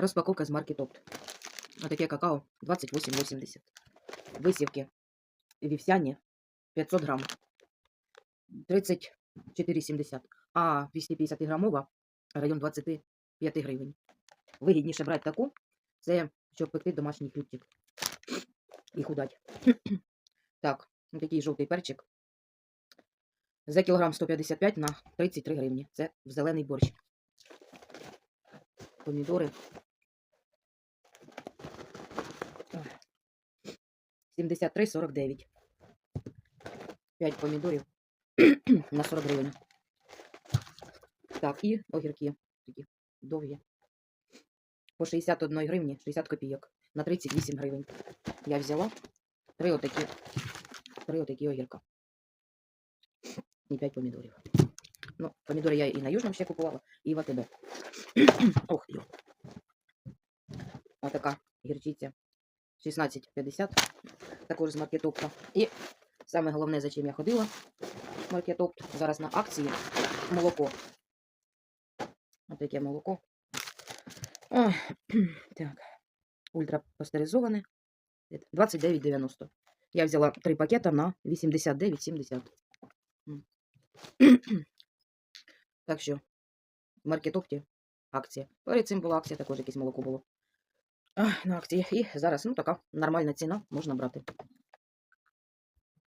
Розпаковка з марки Топт. Отаке какао 28,80. Висівки вівсяні 500 грам. 34,70. А 250 грамова район 25 гривень. Вигідніше брати таку, це щоб пекти домашній хлібчик. І худать. так, такий жовтий перчик. За кілограм 155 на 33 гривні. Це в зелений борщ. Помідори. 73,49. 5 помідорів на 40 гривень. Так, і огірки такі довгі. По 61 гривні 60 копійок. На 38 гривень. Я взяла три отакі, три отакі огірка. І 5 помідорів. Ну, помідори я і на Южному ще купувала, і в АТБ. Ох, йо. Отака гірчиця. 16,50. Також з маркетопта. І саме головне, за чим я ходила. Маркетопт. Зараз на акції молоко. Отаке молоко. Ой, так. Ультрапастеризоване. 29,90. Я взяла три пакета на 89,70. Так що, в маркетопті акція. Перед цим була акція, також якесь молоко було. На акції. І зараз, ну, така нормальна ціна, можна брати.